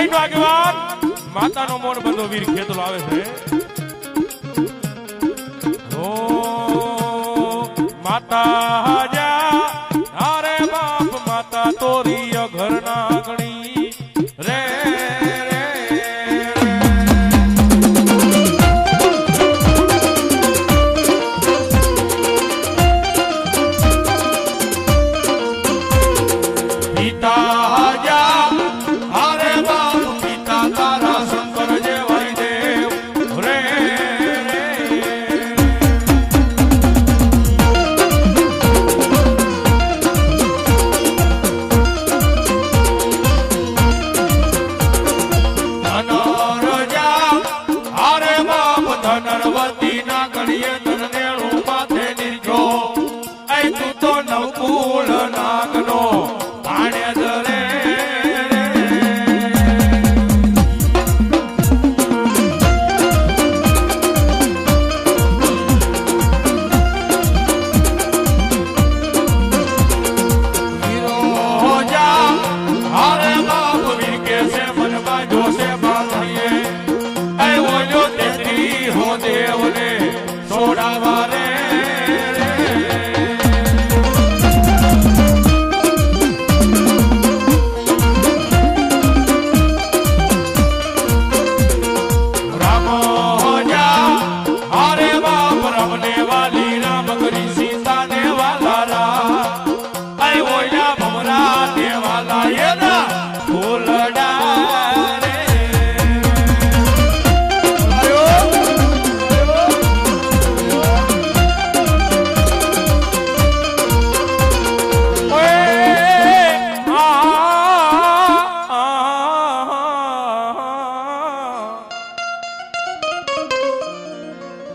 આઈનો આગેવાન માતાનો મોન બંધો વીર ખેતલો આવે છે. ઓ માતા નવકુળ નાગનો.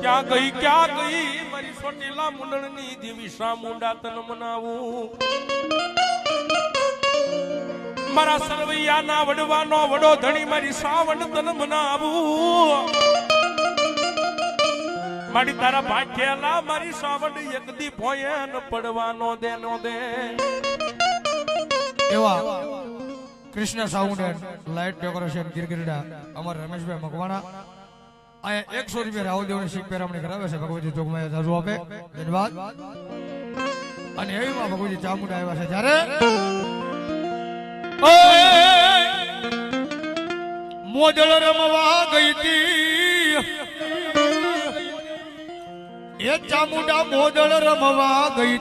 ક્યાં ગઈ ક્યાં ગઈ? મારી સોટેલા મુંડળની દેવી શા મુંડા તન મનાવું? મારા સરવૈયાના વડવાનો વડો ધણી મારી સાવણ તન મનાવું મારી તારા ભાગ્યેલા મારી સાવણ એકદી ભોયન પડવાનો દેનો દે. એવા Krishna sound and light decoration ગિરગિરડા અમારા રમેશભાઈ મકવાણા. અહીંયા એકસો રૂપિયા રાહુલ દેવની શીખ પહેરામણી કરાવે છે. ભગવતી ચોકમાં જાજુ આપે. ધન્યવાદ. અને એવીમાં ભગવતી ચામુંડા આવ્યા છે. જ્યારે મોજળ રમવા ગઈ એ ચામુંડા મોજળ રમવા ગઈ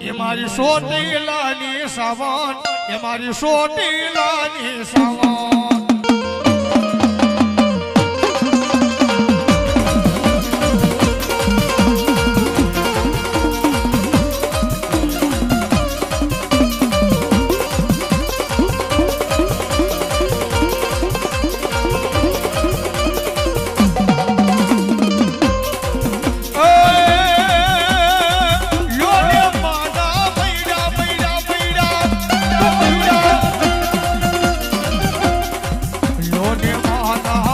એ મારી સોટીલાની સાવન એ મારી સોટીલાની સાવન. on the